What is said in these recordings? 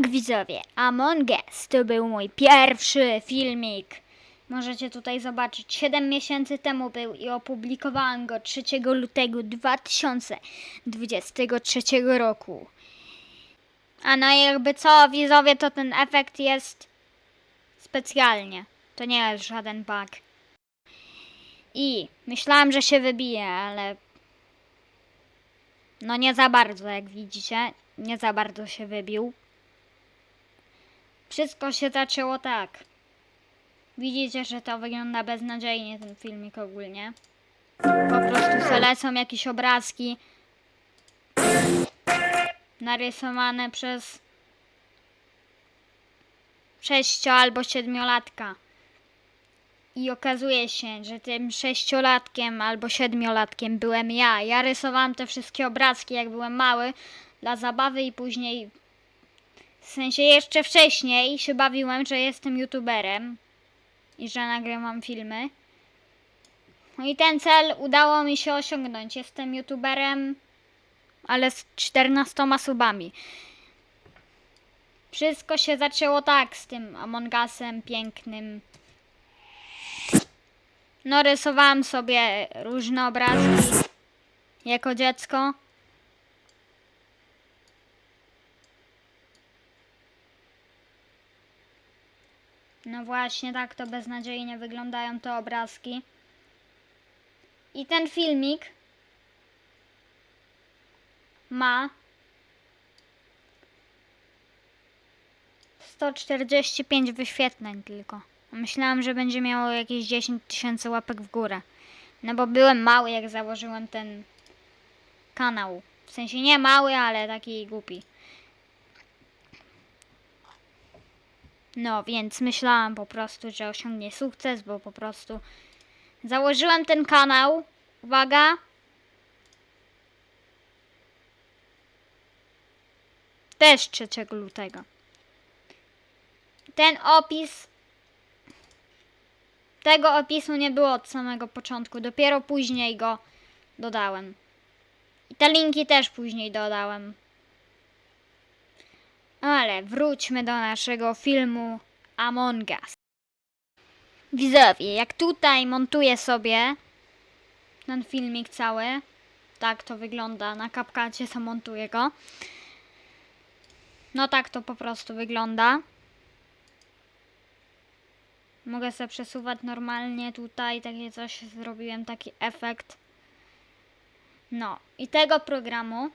Widzowie, Among Us to był mój pierwszy filmik. Możecie tutaj zobaczyć, 7 miesięcy temu był i opublikowałam go 3 lutego 2023 roku. A no jakby co, widzowie, to ten efekt jest specjalnie. To nie jest żaden bug. I myślałam, że się wybije, ale no nie za bardzo, jak widzicie. Nie za bardzo się wybił. Wszystko się zaczęło tak. Widzicie, że to wygląda beznadziejnie ten filmik ogólnie. Po prostu se lecą jakieś obrazki narysowane przez sześcio albo siedmiolatka. I okazuje się, że tym sześciolatkiem albo siedmiolatkiem byłem ja. Ja rysowałam te wszystkie obrazki, jak byłem mały, dla zabawy i później w sensie jeszcze wcześniej się bawiłem, że jestem youtuberem i że nagrywam filmy. No i ten cel udało mi się osiągnąć. Jestem youtuberem, ale z 14 subami. Wszystko się zaczęło tak z tym Among Usem pięknym. No rysowałam sobie różne obrazki jako dziecko. No właśnie, tak to beznadziejnie wyglądają te obrazki. I ten filmik ma 145 wyświetleń tylko. Myślałam, że będzie miało jakieś 10 tysięcy łapek w górę. No bo byłem mały, jak założyłem ten kanał. W sensie nie mały, ale taki głupi. No, więc myślałam po prostu, że osiągnie sukces, bo po prostu założyłem ten kanał. Uwaga. Też 3 lutego. Ten opis. Tego opisu nie było od samego początku, dopiero później go dodałem. I te linki też później dodałem. Ale wróćmy do naszego filmu Among Us. Widzowie, jak tutaj montuję sobie ten filmik cały, tak to wygląda, na kapkacie co montuję go. No tak to po prostu wygląda. Mogę sobie przesuwać normalnie tutaj, takie coś zrobiłem, taki efekt. No i tego programu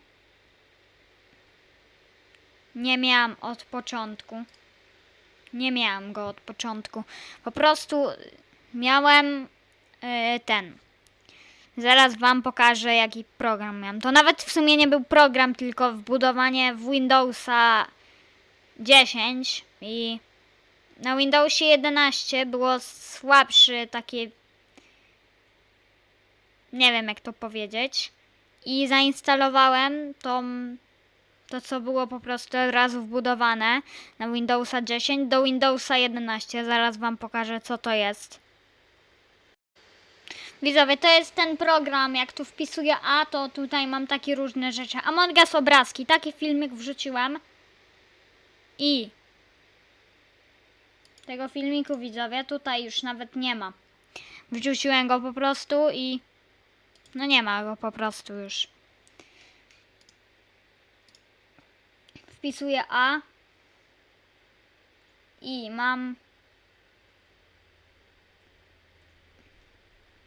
nie miałam od początku. Nie miałam go od początku. Po prostu miałem yy, ten. Zaraz wam pokażę jaki program miałem. To nawet w sumie nie był program, tylko wbudowanie w Windowsa 10 i na Windowsie 11 było słabszy takie nie wiem jak to powiedzieć. I zainstalowałem tą to co było po prostu od razu wbudowane na Windowsa 10 do Windowsa 11. Zaraz Wam pokażę co to jest. Widzowie, to jest ten program, jak tu wpisuję A, to tutaj mam takie różne rzeczy. Among Us obrazki, taki filmik wrzuciłem. I tego filmiku widzowie tutaj już nawet nie ma. Wrzuciłem go po prostu i no nie ma go po prostu już. Wpisuję A i mam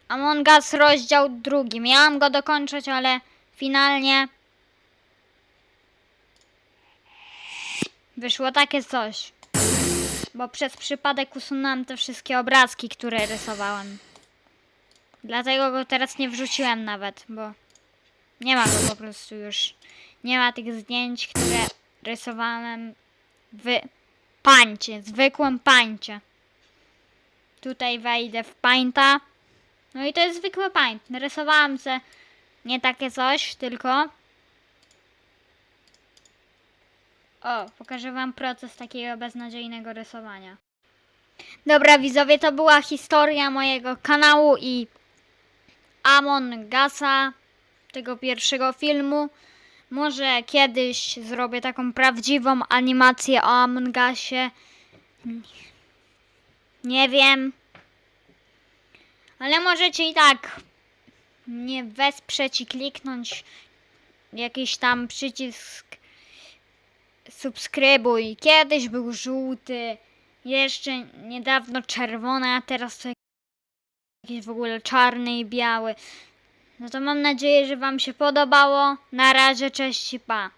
Among Us rozdział drugi. Miałam go dokończyć, ale finalnie wyszło takie coś. Bo przez przypadek usunąłem te wszystkie obrazki, które rysowałem. Dlatego go teraz nie wrzuciłem nawet, bo nie ma go po prostu już. Nie ma tych zdjęć, które rysowałem w pańcie, zwykłym pańcie. Tutaj wejdę w pańta. No i to jest zwykły paint. Narysowałam se nie takie coś, tylko... O, pokażę wam proces takiego beznadziejnego rysowania. Dobra widzowie, to była historia mojego kanału i Amon Gasa, tego pierwszego filmu. Może kiedyś zrobię taką prawdziwą animację o Among Usie. Nie wiem. Ale możecie i tak mnie wesprzeć i kliknąć jakiś tam przycisk subskrybuj. Kiedyś był żółty, jeszcze niedawno czerwony, a teraz to jakiś w ogóle czarny i biały. No to mam nadzieję, że Wam się podobało. Na razie, cześć i pa.